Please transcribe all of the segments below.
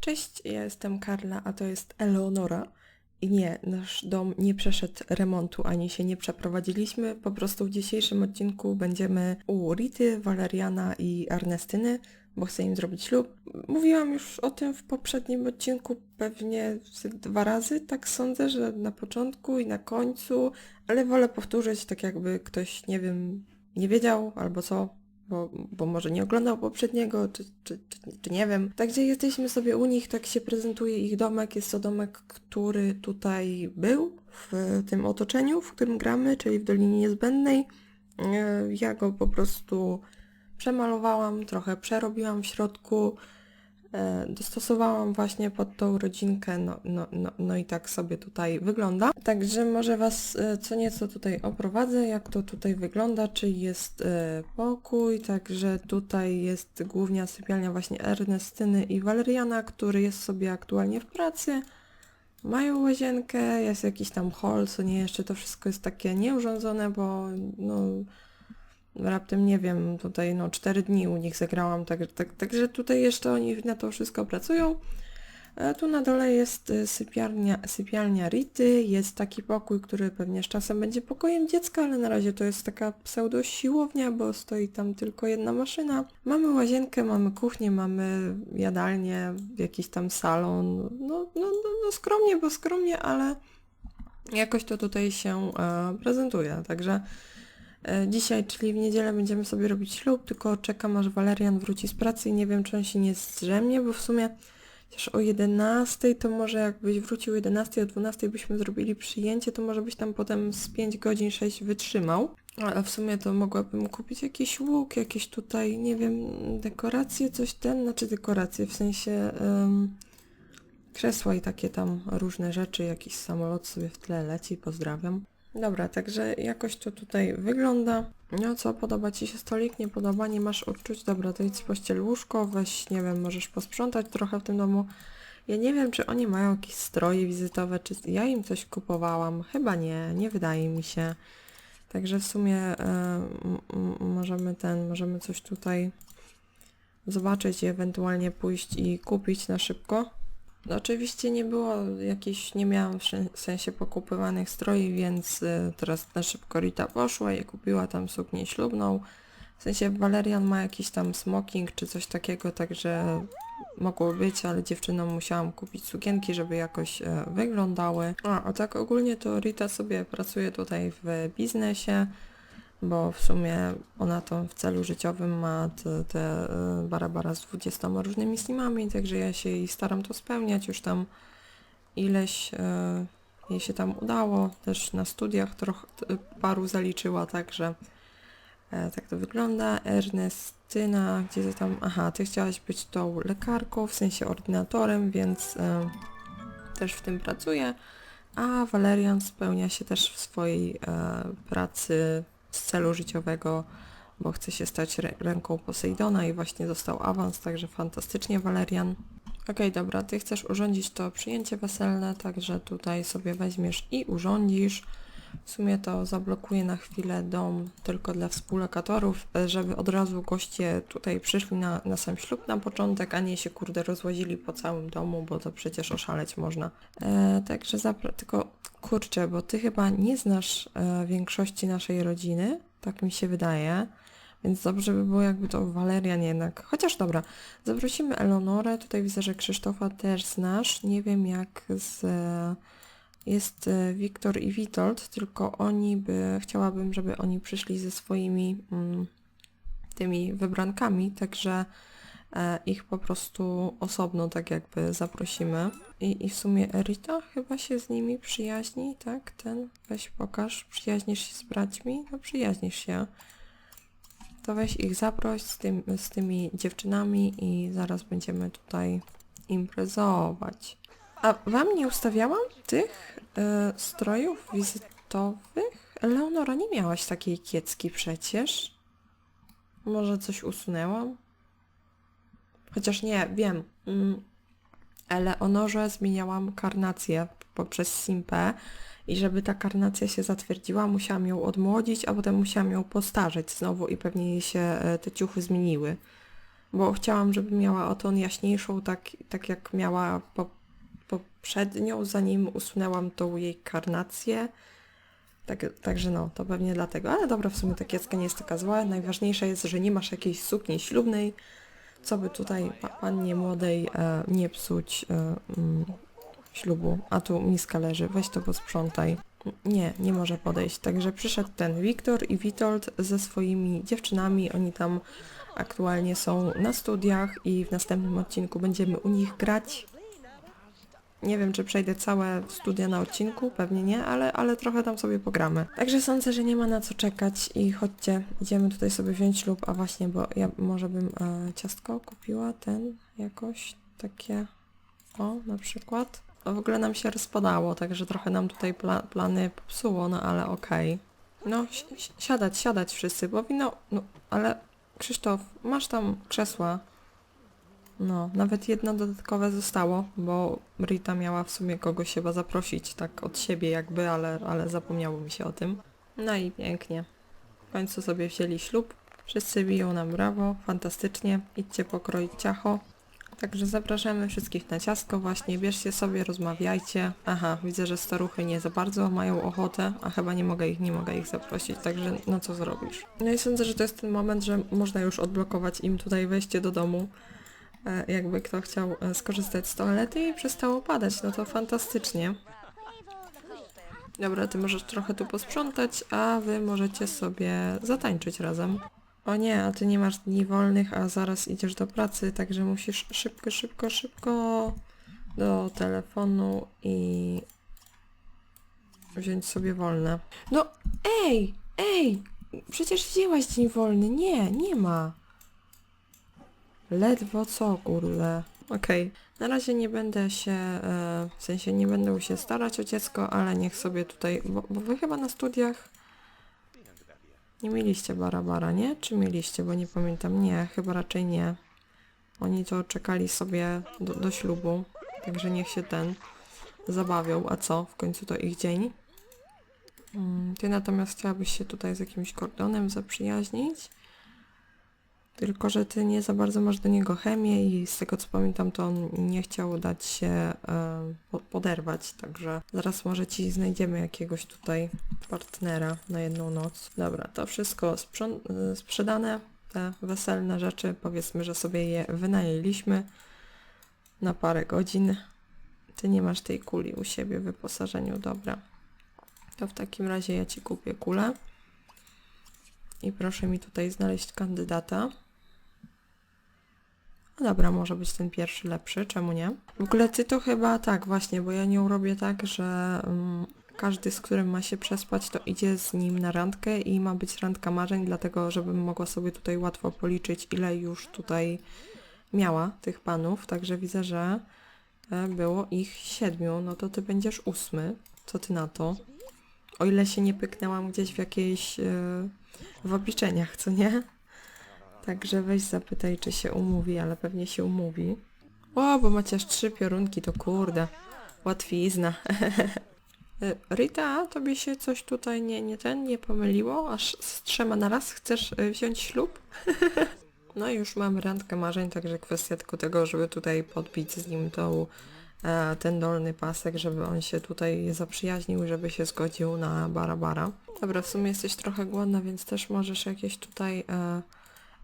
Cześć, ja jestem Karla, a to jest Eleonora. I nie, nasz dom nie przeszedł remontu, ani się nie przeprowadziliśmy. Po prostu w dzisiejszym odcinku będziemy u Rity, Waleriana i Ernestyny, bo chcę im zrobić ślub. Mówiłam już o tym w poprzednim odcinku pewnie dwa razy, tak sądzę, że na początku i na końcu, ale wolę powtórzyć, tak jakby ktoś, nie wiem, nie wiedział albo co, bo, bo może nie oglądał poprzedniego, czy, czy, czy, czy nie wiem. Także jesteśmy sobie u nich, tak się prezentuje ich domek. Jest to domek, który tutaj był w tym otoczeniu, w którym gramy, czyli w Dolinie Niezbędnej. E, Ja go po prostu przemalowałam, trochę przerobiłam w środku, dostosowałam właśnie pod tą rodzinkę, no, no, no, no i tak sobie tutaj wygląda. Także może Was e, co nieco tutaj oprowadzę, jak to tutaj wygląda, czy jest e, pokój, także tutaj jest głównia sypialnia właśnie Ernestyny i Waleriana, który jest sobie aktualnie w pracy. Mają łazienkę, jest jakiś tam hall, co nie, jeszcze to wszystko jest takie nieurządzone, bo no raptem nie wiem, tutaj no 4 dni u nich zagrałam, tak, tak, także tutaj jeszcze oni na to wszystko pracują. E, Tu na dole jest e, sypialnia, sypialnia Rity, jest taki pokój, który pewnie z czasem będzie pokojem dziecka, ale na razie to jest taka pseudo siłownia, bo stoi tam tylko jedna maszyna. Mamy łazienkę, mamy kuchnię, mamy jadalnię, jakiś tam salon, no, no, no, no skromnie, bo skromnie, ale jakoś to tutaj się e, prezentuje, także Dzisiaj, czyli w niedzielę będziemy sobie robić ślub, tylko czekam aż Walerian wróci z pracy i nie wiem czy on się nie zdrzemnie, bo w sumie chociaż o 11 to może jakbyś wrócił o 11, o 12 byśmy zrobili przyjęcie, to może byś tam potem z 5 godzin 6 wytrzymał. A w sumie to mogłabym kupić jakiś łuk, jakieś tutaj, nie wiem, dekoracje, coś ten, znaczy dekoracje, w sensie em, krzesła i takie tam różne rzeczy, jakiś samolot sobie w tle leci, pozdrawiam. Dobra, także jakoś to tutaj wygląda. No co, podoba Ci się stolik? Nie podoba? Nie masz odczuć? Dobra, to idź pościel łóżko, weź, nie wiem, możesz posprzątać trochę w tym domu. Ja nie wiem, czy oni mają jakieś stroje wizytowe, czy ja im coś kupowałam. Chyba nie, nie wydaje mi się. Także w sumie m- możemy ten, możemy coś tutaj zobaczyć i ewentualnie pójść i kupić na szybko. No, oczywiście nie było jakichś, nie miałam w sen- sensie pokupywanych stroi, więc y, teraz na szybko Rita poszła i kupiła tam suknię ślubną. W sensie Valerian ma jakiś tam smoking czy coś takiego, także mogło być, ale dziewczynom musiałam kupić sukienki, żeby jakoś e, wyglądały. A, a tak ogólnie to Rita sobie pracuje tutaj w biznesie, bo w sumie ona to w celu życiowym ma te, te e, barabara z 20 różnymi slimami, także ja się jej staram to spełniać, już tam ileś e, jej się tam udało, też na studiach trochę paru zaliczyła, także e, tak to wygląda. Ernestyna, gdzie ty tam, aha, ty chciałaś być tą lekarką, w sensie ordynatorem, więc e, też w tym pracuje, a Valerian spełnia się też w swojej pracy z celu życiowego, bo chce się stać rę- ręką Posejdona i właśnie dostał awans, także fantastycznie Valerian. Okej, dobra, ty chcesz urządzić to przyjęcie weselne, także tutaj sobie weźmiesz i urządzisz. W sumie to zablokuję na chwilę dom tylko dla współlokatorów, żeby od razu goście tutaj przyszli na, na sam ślub na początek, a nie się kurde rozłazili po całym domu, bo to przecież oszaleć można. E, także tylko kurczę, bo ty chyba nie znasz e, większości naszej rodziny, tak mi się wydaje. Więc dobrze by było jakby to Walerian jednak. Chociaż dobra, zaprosimy Eleonorę, tutaj widzę, że Krzysztofa też znasz. Nie wiem jak z... e, Jest e, Wiktor i Witold, tylko oni by... Chciałabym, żeby oni przyszli ze swoimi mm, tymi wybrankami, także ich po prostu osobno tak jakby zaprosimy. I, I w sumie Rita chyba się z nimi przyjaźni, tak? Ten, weź pokaż, przyjaźnisz się z braćmi? No przyjaźnisz się. To weź ich zaproś z, tym, z tymi dziewczynami i zaraz będziemy tutaj imprezować. A wam nie ustawiałam tych e, strojów wizytowych? Leonora, nie miałaś takiej kiecki przecież? Może coś usunęłam? Chociaż nie, wiem. Mm, Eleonorze zmieniałam karnację poprzez Simpę i żeby ta karnacja się zatwierdziła, musiałam ją odmłodzić, a potem musiałam ją postarzeć znowu i pewnie jej się e, te ciuchy zmieniły. bo chciałam, żeby miała o jaśniejszą, tak, tak jak miała po, poprzednią, zanim usunęłam tą jej karnację. Tak, także no, to pewnie dlatego. Ale dobra, w sumie ta kiecka nie jest taka zła. Najważniejsze jest, że nie masz jakiejś sukni ślubnej, co by tutaj pa pannie młodej e, nie psuć e, mm, ślubu. A tu miska leży, weź to posprzątaj. Nie, nie może podejść. Także przyszedł ten Wiktor i Witold ze swoimi dziewczynami. Oni tam aktualnie są na studiach i w następnym odcinku będziemy u nich grać. Nie wiem, czy przejdę całe studia na odcinku, pewnie nie, ale, ale trochę tam sobie pogramy. Także sądzę, że nie ma na co czekać i chodźcie, idziemy tutaj sobie wziąć ślub, a właśnie, bo ja może bym e, ciastko kupiła, ten jakoś, takie, o, na przykład. A w ogóle nam się rozpadało, także trochę nam tutaj pla plany popsuło, no ale okej. No, si si- siadać, siadać wszyscy, bo wino, no, ale Krzysztof, masz tam krzesła. No, nawet jedno dodatkowe zostało, bo Rita miała w sumie kogoś chyba zaprosić, tak od siebie jakby, ale, ale zapomniało mi się o tym. No i pięknie. W końcu sobie wzięli ślub. Wszyscy biją nam brawo, fantastycznie. Idźcie pokroić ciacho. Także zapraszamy wszystkich na ciastko właśnie, bierzcie sobie, rozmawiajcie. Aha, widzę, że staruchy nie za bardzo mają ochotę, a chyba nie mogę ich, nie mogę ich zaprosić, także no co zrobisz? No i sądzę, że to jest ten moment, że można już odblokować im tutaj wejście do domu. E, jakby kto chciał e, skorzystać z toalety i przestało padać, no to fantastycznie. Dobra, ty możesz trochę tu posprzątać, a wy możecie sobie zatańczyć razem. O nie, a ty nie masz dni wolnych, a zaraz idziesz do pracy, także musisz szybko, szybko, szybko do telefonu i wziąć sobie wolne. No, ej, ej, przecież wzięłaś dzień wolny. Nie, nie ma. Ledwo co, kurde. Okej, na razie nie będę się, e, w sensie nie będę się starać o dziecko, ale niech sobie tutaj, bo, bo wy chyba na studiach nie mieliście barabara, nie? Czy mieliście, bo nie pamiętam. Nie, chyba raczej nie. Oni to czekali sobie do, do ślubu, także niech się ten zabawią. A co? W końcu to ich dzień. Mm, Ty natomiast chciałabyś się tutaj z jakimś kordonem zaprzyjaźnić. Tylko, że ty nie za bardzo masz do niego chemię i z tego co pamiętam, to on nie chciał dać się e, po- poderwać, także zaraz może ci znajdziemy jakiegoś tutaj partnera na jedną noc. Dobra, to wszystko e, sprzedane, te weselne rzeczy, powiedzmy, że sobie je wynajęliśmy na parę godzin. Ty nie masz tej kuli u siebie w wyposażeniu, dobra. To w takim razie ja ci kupię kulę. I proszę mi tutaj znaleźć kandydata. No dobra, może być ten pierwszy lepszy, czemu nie? W ogóle ty to chyba tak, właśnie, bo ja nią robię tak, że mm, każdy, z którym ma się przespać, to idzie z nim na randkę i ma być randka marzeń, dlatego żebym mogła sobie tutaj łatwo policzyć, ile już tutaj miała tych panów, także widzę, że e, było ich siedmiu, no to ty będziesz ósmy. Co ty na to? O ile się nie pyknęłam gdzieś w jakiejś... E, w obliczeniach, co nie? Także weź zapytaj, czy się umówi, ale pewnie się umówi. O, bo macie aż trzy piorunki, to kurde. Łatwizna. Y, Rita, tobie się coś tutaj nie, nie ten, nie pomyliło? Aż z trzema na raz chcesz y, wziąć ślub? No i już mamy randkę marzeń, także kwestia tylko tego, żeby tutaj podbić z nim tą, e, ten dolny pasek, żeby on się tutaj zaprzyjaźnił, żeby się zgodził na bara-bara. Dobra, w sumie jesteś trochę głodna, więc też możesz jakieś tutaj e,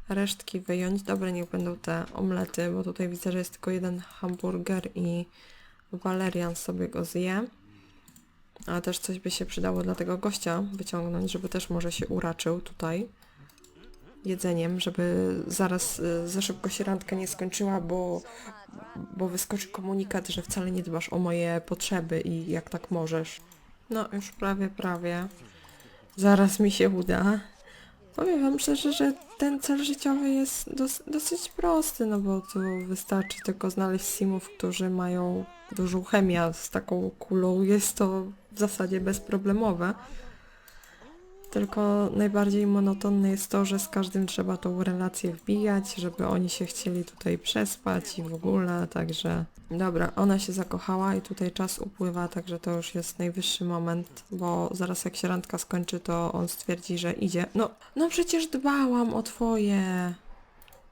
resztki wyjąć. Dobra, niech będą te omlety, bo tutaj widzę, że jest tylko jeden hamburger i Walerian sobie go zje. A też coś by się przydało dla tego gościa wyciągnąć, żeby też może się uraczył tutaj jedzeniem, żeby zaraz y, za szybko się randka nie skończyła, bo, bo wyskoczy komunikat, że wcale nie dbasz o moje potrzeby i jak tak możesz. No już prawie, prawie. Zaraz mi się uda. Powiem wam szczerze, że ten cel życiowy jest dos dosyć prosty, no bo tu wystarczy tylko znaleźć simów, którzy mają dużą chemię z taką kulą. Jest to w zasadzie bezproblemowe. Tylko najbardziej monotonne jest to, że z każdym trzeba tą relację wbijać, żeby oni się chcieli tutaj przespać i w ogóle, także... Dobra, ona się zakochała i tutaj czas upływa, także to już jest najwyższy moment, bo zaraz jak się randka skończy, to on stwierdzi, że idzie. No, no przecież dbałam o twoje...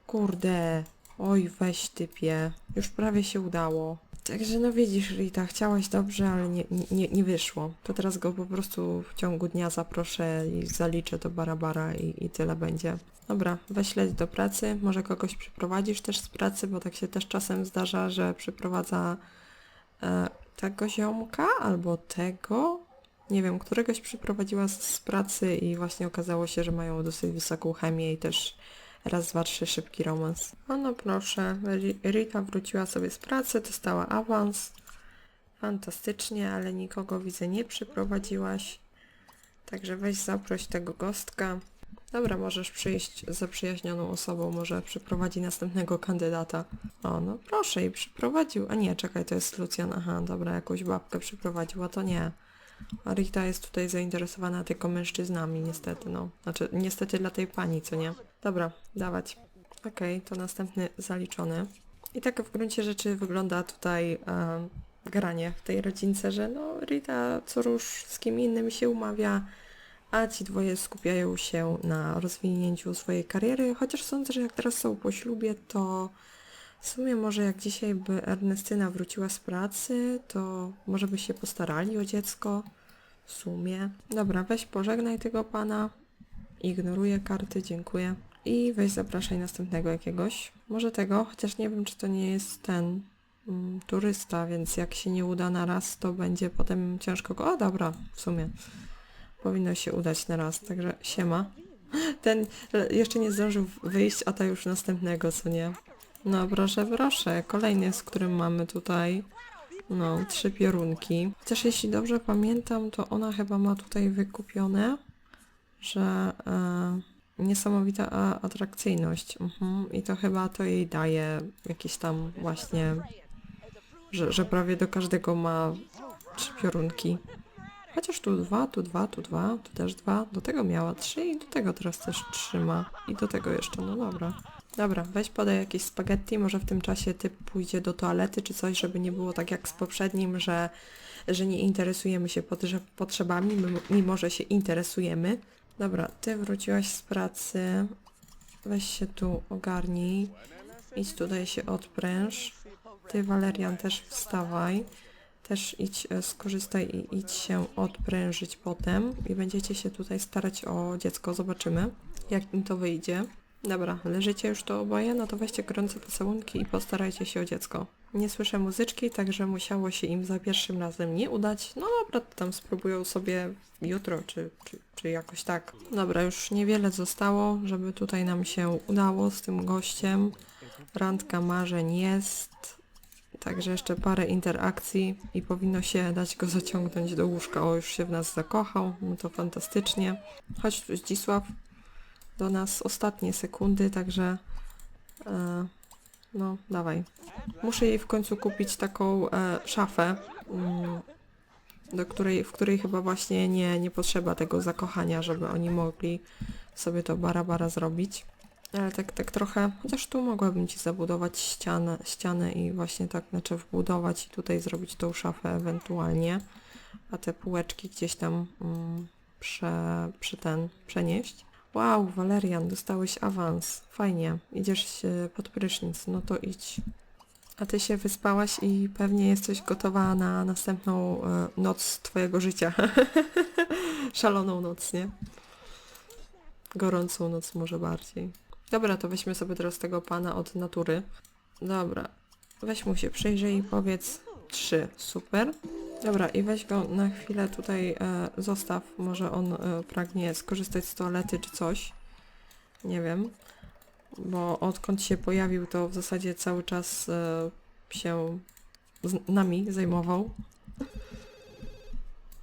Kurde. Oj, weź typie. Już prawie się udało. Także no widzisz, Rita, chciałaś dobrze, ale nie, nie, nie wyszło. To teraz go po prostu w ciągu dnia zaproszę i zaliczę do Barabara i, i tyle będzie. Dobra, weź leć do pracy. Może kogoś przyprowadzisz też z pracy, bo tak się też czasem zdarza, że przyprowadza e, tego ziomka albo tego. Nie wiem, któregoś przyprowadziła z, z pracy i właśnie okazało się, że mają dosyć wysoką chemię i też raz, dwa, trzy szybki romans. O no proszę, Ri- Rita wróciła sobie z pracy, dostała awans. Fantastycznie, ale nikogo widzę nie przyprowadziłaś. Także weź zaproś tego gostka. Dobra, możesz przyjść z zaprzyjaźnioną osobą, może przyprowadzi następnego kandydata. O, no proszę i przyprowadził. A nie, czekaj, to jest Lucjan. Aha, dobra, jakąś babkę przyprowadziła, to nie. A Rita jest tutaj zainteresowana tylko mężczyznami, niestety, no. Znaczy, niestety dla tej pani, co nie? Dobra, dawać. Okej, to następny zaliczony. I tak w gruncie rzeczy wygląda tutaj e, granie w tej rodzince, że no Rita co rusz z kim innym się umawia, a ci dwoje skupiają się na rozwinięciu swojej kariery, chociaż sądzę, że jak teraz są po ślubie, to w sumie może jak dzisiaj by Ernestyna wróciła z pracy, to może by się postarali o dziecko. W sumie. Dobra, weź pożegnaj tego pana. Ignoruję karty, dziękuję. I weź zapraszaj następnego jakiegoś. Może tego, chociaż nie wiem, czy to nie jest ten mm, turysta, więc jak się nie uda na raz, to będzie potem ciężko go... O, dobra, w sumie. Powinno się udać na raz, także siema. Ten e, jeszcze nie zdążył wyjść, a ta już następnego, co nie? No proszę, proszę. Kolejny, z którym mamy tutaj no, trzy piorunki. Chociaż jeśli dobrze pamiętam, to ona chyba ma tutaj wykupione, że e, niesamowita atrakcyjność. Mhm. I to chyba to jej daje jakieś tam właśnie, że, że prawie do każdego ma trzy piorunki. Chociaż tu dwa, tu dwa, tu dwa, tu też dwa. Do tego miała trzy i do tego teraz też trzy ma. I do tego jeszcze, no dobra. Dobra, weź podaj jakieś spaghetti, może w tym czasie ty pójdzie do toalety czy coś, żeby nie było tak jak z poprzednim, że, że nie interesujemy się potrze- potrzebami, mimo że się interesujemy. Dobra, ty wróciłaś z pracy, weź się tu ogarnij, idź tutaj się odpręż. Ty, Walerian, też wstawaj. Też idź, e, skorzystaj i idź się odprężyć potem i będziecie się tutaj starać o dziecko. Zobaczymy, jak im to wyjdzie. Dobra, leżycie już to oboje, no to weźcie gorące pocałunki i postarajcie się o dziecko. Nie słyszę muzyczki, także musiało się im za pierwszym razem nie udać. No dobra, to tam spróbują sobie jutro, czy, czy, czy jakoś tak. Dobra, już niewiele zostało, żeby tutaj nam się udało z tym gościem. Randka marzeń jest. Także jeszcze parę interakcji i powinno się dać go zaciągnąć do łóżka. O, już się w nas zakochał, no to fantastycznie. Chodź Zdzisław do nas ostatnie sekundy, także e, no dawaj. Muszę jej w końcu kupić taką e, szafę, mm, do której, w której chyba właśnie nie, nie potrzeba tego zakochania, żeby oni mogli sobie to bara-bara zrobić. Ale tak, tak trochę, chociaż tu mogłabym Ci zabudować ścianę, ścianę i właśnie tak znaczy wbudować i tutaj zrobić tą szafę ewentualnie, a te półeczki gdzieś tam mm, prze, przy ten przenieść. Wow, Walerian, dostałeś awans. Fajnie, idziesz pod prysznic, no to idź. A ty się wyspałaś i pewnie jesteś gotowa na następną e, noc twojego życia. Szaloną noc, nie? Gorącą noc może bardziej. Dobra, to weźmy sobie teraz tego pana od natury. Dobra, weź mu się przyjrzyj i powiedz trzy. Super. Dobra, i weź go na chwilę tutaj e, zostaw. Może on e, pragnie skorzystać z toalety czy coś. Nie wiem. Bo odkąd się pojawił, to w zasadzie cały czas e, się z nami zajmował.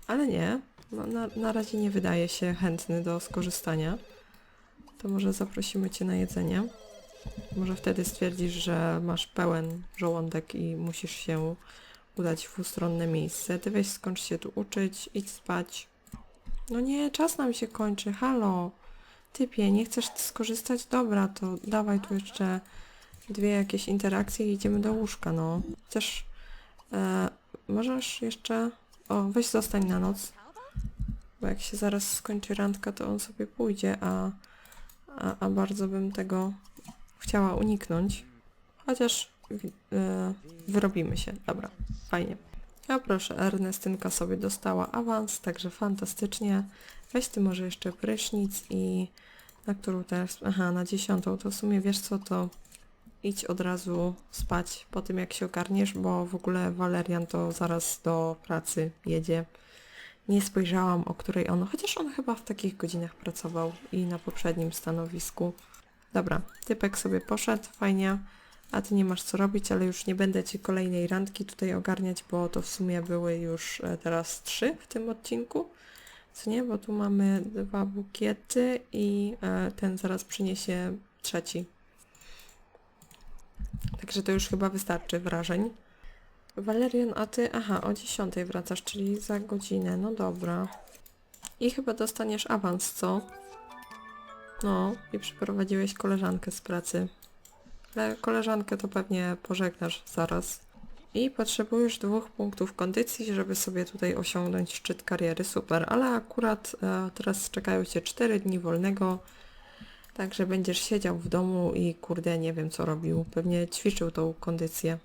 Ale nie. No, na, na razie nie wydaje się chętny do skorzystania. To może zaprosimy Cię na jedzenie. Może wtedy stwierdzisz, że masz pełen żołądek i musisz się udać w ustronne miejsce. Ty weź skończ się tu uczyć, idź spać. No nie, czas nam się kończy, halo. Typie, nie chcesz skorzystać? Dobra, to dawaj tu jeszcze dwie jakieś interakcje i idziemy do łóżka, no. Chcesz... E, możesz jeszcze... O, weź zostań na noc. Bo jak się zaraz skończy randka, to on sobie pójdzie, a, a, a bardzo bym tego chciała uniknąć. Chociaż wyrobimy się. Dobra, fajnie. A proszę, Ernestynka sobie dostała awans, także fantastycznie. Weź ty może jeszcze prysznic i na którą teraz? Aha, na dziesiątą. To w sumie wiesz co, to idź od razu spać po tym jak się ogarniesz, bo w ogóle Walerian to zaraz do pracy jedzie. Nie spojrzałam, o której on, chociaż on chyba w takich godzinach pracował i na poprzednim stanowisku. Dobra, typek sobie poszedł, fajnie, a ty nie masz co robić, ale już nie będę ci kolejnej randki tutaj ogarniać, bo to w sumie były już e, teraz trzy w tym odcinku. Co nie, bo tu mamy dwa bukiety i e, ten zaraz przyniesie trzeci. Także to już chyba wystarczy wrażeń. Walerian, a ty, aha, o 10 wracasz, czyli za godzinę, no dobra. I chyba dostaniesz awans, co? No, i przyprowadziłeś koleżankę z pracy. Ale koleżankę to pewnie pożegnasz zaraz. I potrzebujesz dwóch punktów kondycji, żeby sobie tutaj osiągnąć szczyt kariery. Super, ale akurat e, teraz czekają Cię 4 dni wolnego. Także będziesz siedział w domu i kurde nie wiem co robił. Pewnie ćwiczył tą kondycję.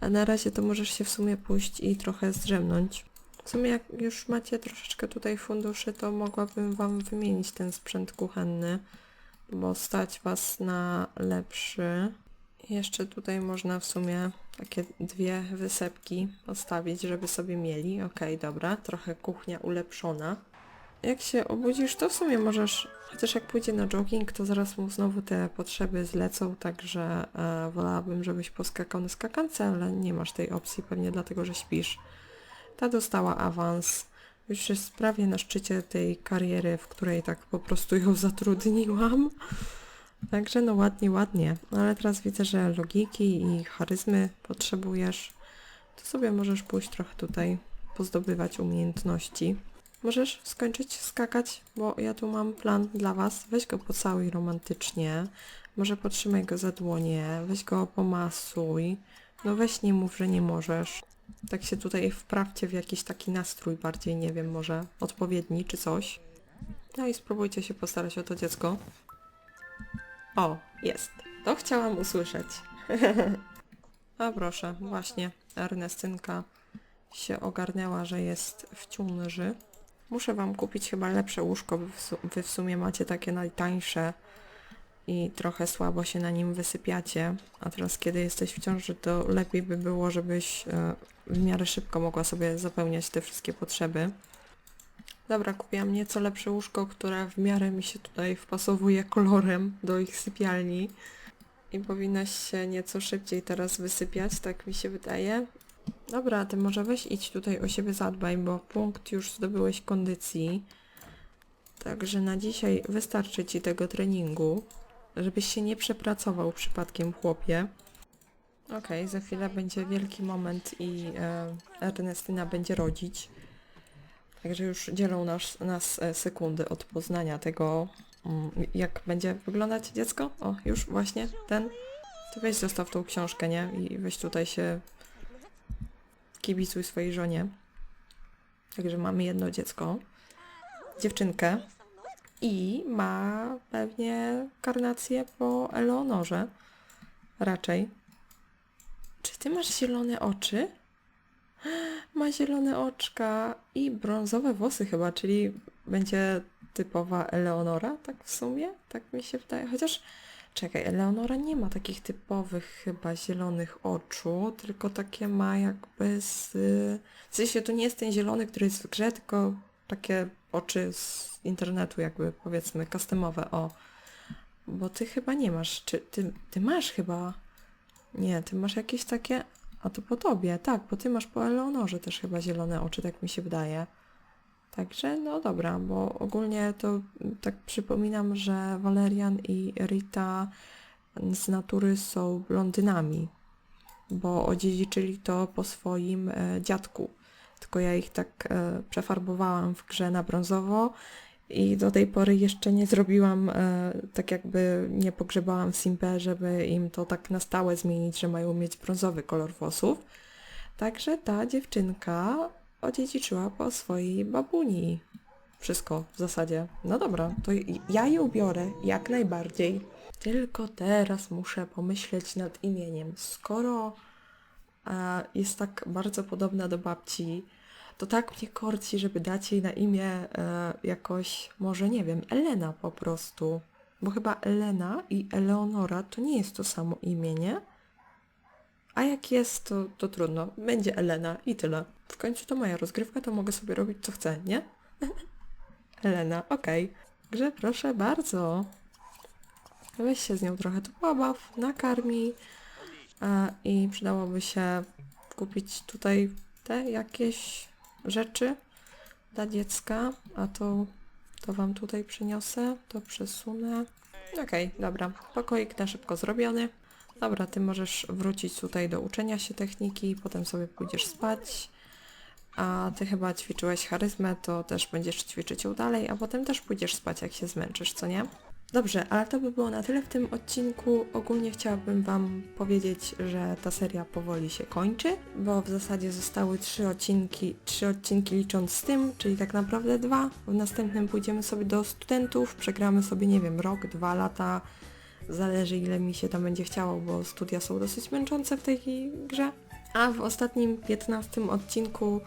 A na razie to możesz się w sumie pójść i trochę zdrzemnąć. W sumie jak już macie troszeczkę tutaj funduszy, to mogłabym Wam wymienić ten sprzęt kuchenny, bo stać Was na lepszy. Jeszcze tutaj można w sumie takie dwie wysepki postawić, żeby sobie mieli. Okej, dobra, trochę kuchnia ulepszona. Jak się obudzisz, to w sumie możesz, chociaż jak pójdzie na jogging, to zaraz mu znowu te potrzeby zlecą, także e, wolałabym, żebyś poskakał na skakance, ale nie masz tej opcji pewnie dlatego, że śpisz. Ta dostała awans. Już jest prawie na szczycie tej kariery, w której tak po prostu ją zatrudniłam. Także no ładnie, ładnie. Ale teraz widzę, że logiki i charyzmy potrzebujesz. To sobie możesz pójść trochę tutaj pozdobywać umiejętności. Możesz skończyć skakać, bo ja tu mam plan dla Was. Weź go pocałuj romantycznie. Może potrzymaj go za dłonie. Weź go pomasuj. No weź nie mów, że nie możesz. Tak się tutaj wprawcie w jakiś taki nastrój bardziej, nie wiem, może odpowiedni czy coś. No i spróbujcie się postarać o to dziecko. O, jest. To chciałam usłyszeć. A proszę, właśnie Ernestynka się ogarniała, że jest w ciąży. Muszę wam kupić chyba lepsze łóżko, su- wy w sumie macie takie najtańsze i trochę słabo się na nim wysypiacie. A teraz kiedy jesteś w ciąży, to lepiej by było, żebyś e, w miarę szybko mogła sobie zapełniać te wszystkie potrzeby. Dobra, kupiłam nieco lepsze łóżko, które w miarę mi się tutaj wpasowuje kolorem do ich sypialni. I powinnaś się nieco szybciej teraz wysypiać, tak mi się wydaje. Dobra, ty może weź idź tutaj o siebie zadbaj, bo punkt już zdobyłeś kondycji. Także na dzisiaj wystarczy ci tego treningu, żebyś się nie przepracował przypadkiem, chłopie. Okej, za chwilę będzie wielki moment i e, Ernestyna będzie rodzić. Także już dzielą nas, nas e, sekundy od poznania tego, mm, jak będzie wyglądać dziecko. O, już właśnie ten. Ty weź zostaw tą książkę, nie? I weź tutaj się kibicuj swojej żonie. Także mamy jedno dziecko, dziewczynkę i ma pewnie karnację po Eleonorze. Raczej. Czy ty masz zielone oczy? Ma zielone oczka i brązowe włosy chyba, czyli będzie typowa Eleonora, tak w sumie? Tak mi się wydaje. Chociaż czekaj, Eleonora nie ma takich typowych chyba zielonych oczu, tylko takie ma jakby z... W sensie to nie jest ten zielony, który jest w grze, tylko takie oczy z internetu jakby powiedzmy customowe, o. Bo ty chyba nie masz, czy ty, ty masz chyba... Nie, ty masz jakieś takie... A to po tobie, tak, bo ty masz po Eleonorze też chyba zielone oczy, tak mi się wydaje. Także no dobra, bo ogólnie to mm, tak przypominam, że Valerian i Rita z natury są blondynami, bo odziedziczyli to po swoim e, dziadku. Tylko ja ich tak e, przefarbowałam w grze na brązowo i do tej pory jeszcze nie zrobiłam, e, tak jakby nie pogrzebałam w Simpe, żeby im to tak na stałe zmienić, że mają mieć brązowy kolor włosów. Także ta dziewczynka odziedziczyła po swojej babuni. Wszystko w zasadzie. No dobra, to ja ją biorę jak najbardziej. Tylko teraz muszę pomyśleć nad imieniem. Skoro e, jest tak bardzo podobna do babci, to tak mnie korci, żeby dać jej na imię e, jakoś, może nie wiem, Elena po prostu. Bo chyba Elena i Eleonora to nie jest to samo imię, nie? A jak jest, to, to trudno. Będzie Elena i tyle. W końcu to moja rozgrywka, to mogę sobie robić co chcę, nie? Elena, okej. Grze, proszę bardzo. Weź się z nią trochę tu pobaw, nakarmij. A, I przydałoby się kupić tutaj te jakieś rzeczy dla dziecka. A to, to wam tutaj przyniosę, to przesunę. Okej, dobra. Pokoik na szybko zrobiony. Dobra, ty możesz wrócić tutaj do uczenia się techniki, potem sobie pójdziesz spać. A ty chyba ćwiczyłeś charyzmę, to też będziesz ćwiczyć ją dalej, a potem też pójdziesz spać, jak się zmęczysz, co nie? Dobrze, ale to by było na tyle w tym odcinku. Ogólnie chciałabym Wam powiedzieć, że ta seria powoli się kończy, bo w zasadzie zostały trzy odcinki, trzy odcinki licząc z tym, czyli tak naprawdę dwa. W następnym pójdziemy sobie do studentów, przegramy sobie, nie wiem, rok, dwa lata, zależy ile mi się tam będzie chciało, bo studia są dosyć męczące w tej grze. A w ostatnim, 15 odcinku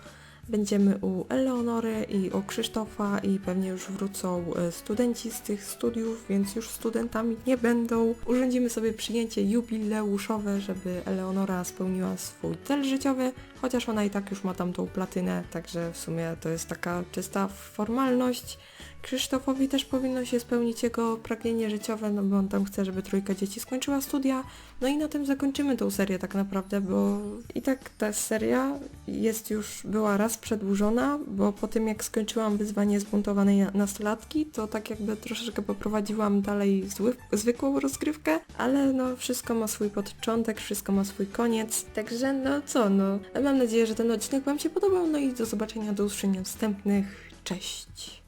będziemy u Eleonory i u Krzysztofa i pewnie już wrócą e, studenci z tych studiów, więc już studentami nie będą. Urządzimy sobie przyjęcie jubileuszowe, żeby Eleonora spełniła swój cel życiowy, chociaż ona i tak już ma tam tą platynę, także w sumie to jest taka czysta formalność. Krzysztofowi też powinno się spełnić jego pragnienie życiowe, no bo on tam chce, żeby trójka dzieci skończyła studia. No i na tym zakończymy tą serię tak naprawdę, bo i tak ta seria jest już, była raz przedłużona, bo po tym jak skończyłam wyzwanie zbuntowanej na- nastolatki, to tak jakby troszeczkę poprowadziłam dalej zły, zwykłą rozgrywkę, ale no wszystko ma swój początek, wszystko ma swój koniec, także no co, no mam nadzieję, że ten odcinek Wam się podobał, no i do zobaczenia do usłyszenia następnych, cześć!